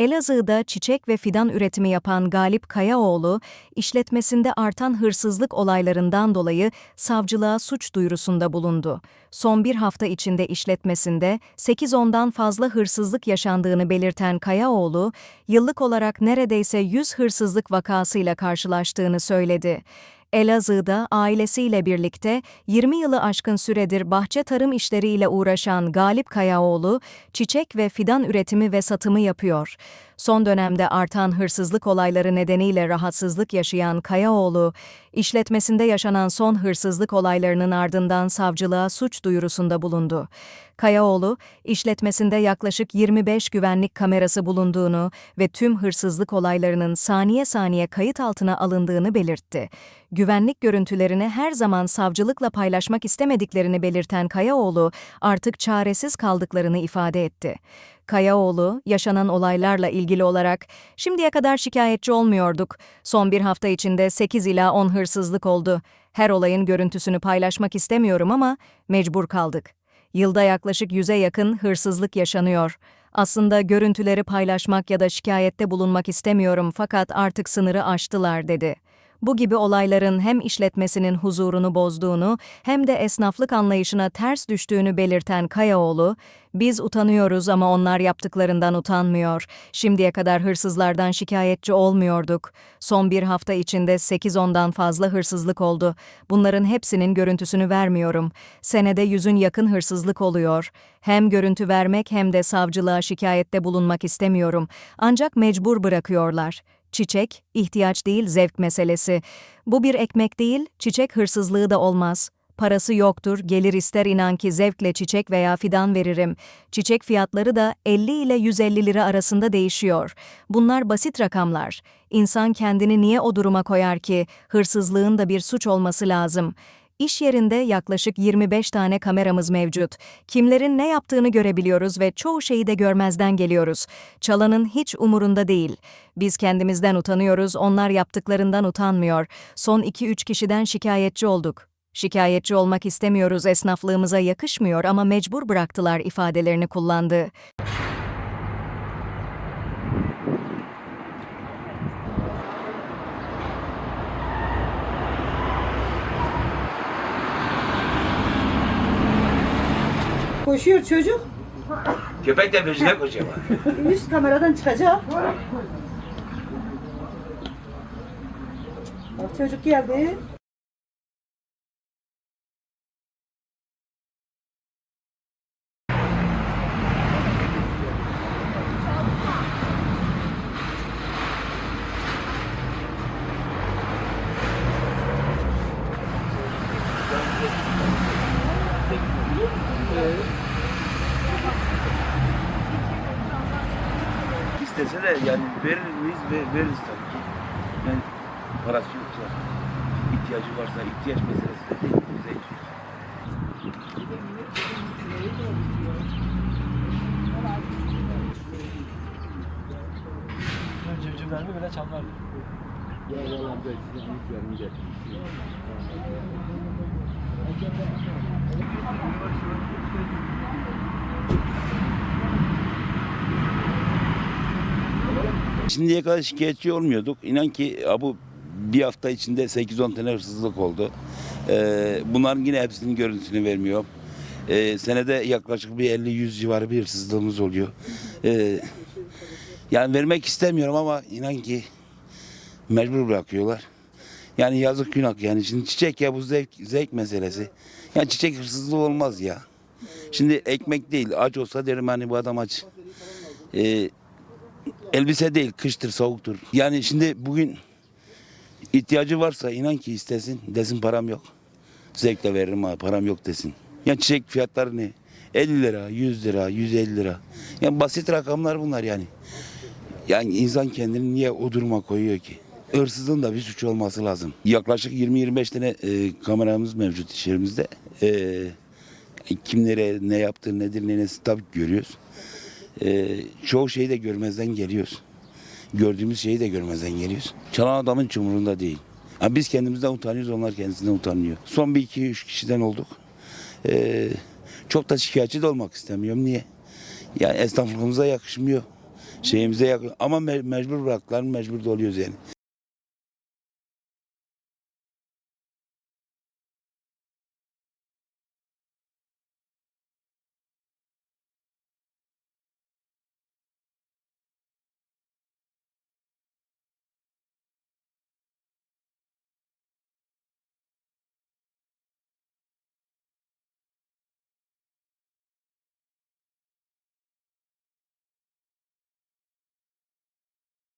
Elazığ'da çiçek ve fidan üretimi yapan Galip Kayaoğlu, işletmesinde artan hırsızlık olaylarından dolayı savcılığa suç duyurusunda bulundu. Son bir hafta içinde işletmesinde 8-10'dan fazla hırsızlık yaşandığını belirten Kayaoğlu, yıllık olarak neredeyse 100 hırsızlık vakasıyla karşılaştığını söyledi. Elazığ'da ailesiyle birlikte 20 yılı aşkın süredir bahçe tarım işleriyle uğraşan Galip Kayaoğlu, çiçek ve fidan üretimi ve satımı yapıyor. Son dönemde artan hırsızlık olayları nedeniyle rahatsızlık yaşayan Kayaoğlu, işletmesinde yaşanan son hırsızlık olaylarının ardından savcılığa suç duyurusunda bulundu. Kayaoğlu, işletmesinde yaklaşık 25 güvenlik kamerası bulunduğunu ve tüm hırsızlık olaylarının saniye saniye kayıt altına alındığını belirtti. Güvenlik görüntülerini her zaman savcılıkla paylaşmak istemediklerini belirten Kayaoğlu, artık çaresiz kaldıklarını ifade etti. Kayaoğlu, yaşanan olaylarla ilgili olarak, şimdiye kadar şikayetçi olmuyorduk. Son bir hafta içinde 8 ila 10 hırsızlık oldu. Her olayın görüntüsünü paylaşmak istemiyorum ama mecbur kaldık. Yılda yaklaşık 100'e yakın hırsızlık yaşanıyor. Aslında görüntüleri paylaşmak ya da şikayette bulunmak istemiyorum fakat artık sınırı aştılar dedi. Bu gibi olayların hem işletmesinin huzurunu bozduğunu hem de esnaflık anlayışına ters düştüğünü belirten Kayaoğlu, biz utanıyoruz ama onlar yaptıklarından utanmıyor. Şimdiye kadar hırsızlardan şikayetçi olmuyorduk. Son bir hafta içinde 8-10'dan fazla hırsızlık oldu. Bunların hepsinin görüntüsünü vermiyorum. Senede yüzün yakın hırsızlık oluyor. Hem görüntü vermek hem de savcılığa şikayette bulunmak istemiyorum. Ancak mecbur bırakıyorlar. Çiçek, ihtiyaç değil zevk meselesi. Bu bir ekmek değil, çiçek hırsızlığı da olmaz. Parası yoktur, gelir ister inan ki zevkle çiçek veya fidan veririm. Çiçek fiyatları da 50 ile 150 lira arasında değişiyor. Bunlar basit rakamlar. İnsan kendini niye o duruma koyar ki? Hırsızlığın da bir suç olması lazım. İş yerinde yaklaşık 25 tane kameramız mevcut. Kimlerin ne yaptığını görebiliyoruz ve çoğu şeyi de görmezden geliyoruz. Çalanın hiç umurunda değil. Biz kendimizden utanıyoruz, onlar yaptıklarından utanmıyor. Son 2-3 kişiden şikayetçi olduk. Şikayetçi olmak istemiyoruz, esnaflığımıza yakışmıyor ama mecbur bıraktılar ifadelerini kullandı. Koşuyor çocuk. Köpek de peşine koşuyor. Üst kameradan çıkacak. Bak çocuk geldi. İstese de yani verir miyiz? Ver, veririz tabii ki. Yani parası yoksa, ihtiyacı varsa, ihtiyaç meselesi de değil. Bize Civcivlerini bile çalardı. Şimdiye kadar şikayetçi olmuyorduk. İnan ki bu bir hafta içinde 8-10 tane hırsızlık oldu. Ee, bunların yine hepsinin görüntüsünü vermiyor. Ee, senede yaklaşık bir 50-100 civarı bir hırsızlığımız oluyor. Ee, yani vermek istemiyorum ama inan ki mecbur bırakıyorlar. Yani yazık günah yani. Şimdi çiçek ya bu zevk, zevk meselesi. Yani çiçek hırsızlığı olmaz ya. Şimdi ekmek değil aç olsa derim hani bu adam aç. Ee, elbise değil kıştır soğuktur. Yani şimdi bugün ihtiyacı varsa inan ki istesin desin param yok. Zevkle veririm ha param yok desin. Yani çiçek fiyatları ne? 50 lira, 100 lira, 150 lira. Yani basit rakamlar bunlar yani. Yani insan kendini niye o duruma koyuyor ki? Hırsızlığın da bir suç olması lazım. Yaklaşık 20-25 tane e, kameramız mevcut iş yerimizde. E, kimlere ne yaptı, nedir, ne nesi tabii görüyoruz. E, çoğu şeyi de görmezden geliyoruz. Gördüğümüz şeyi de görmezden geliyoruz. Çalan adamın hiç umurunda değil. Ha, biz kendimizden utanıyoruz, onlar kendisinden utanıyor. Son bir iki üç kişiden olduk. E, çok da şikayetçi de olmak istemiyorum. Niye? Yani esnaflığımıza yakışmıyor. şeyimize yakın ama me- mecbur bıraktılar mecbur doluyoruz yani.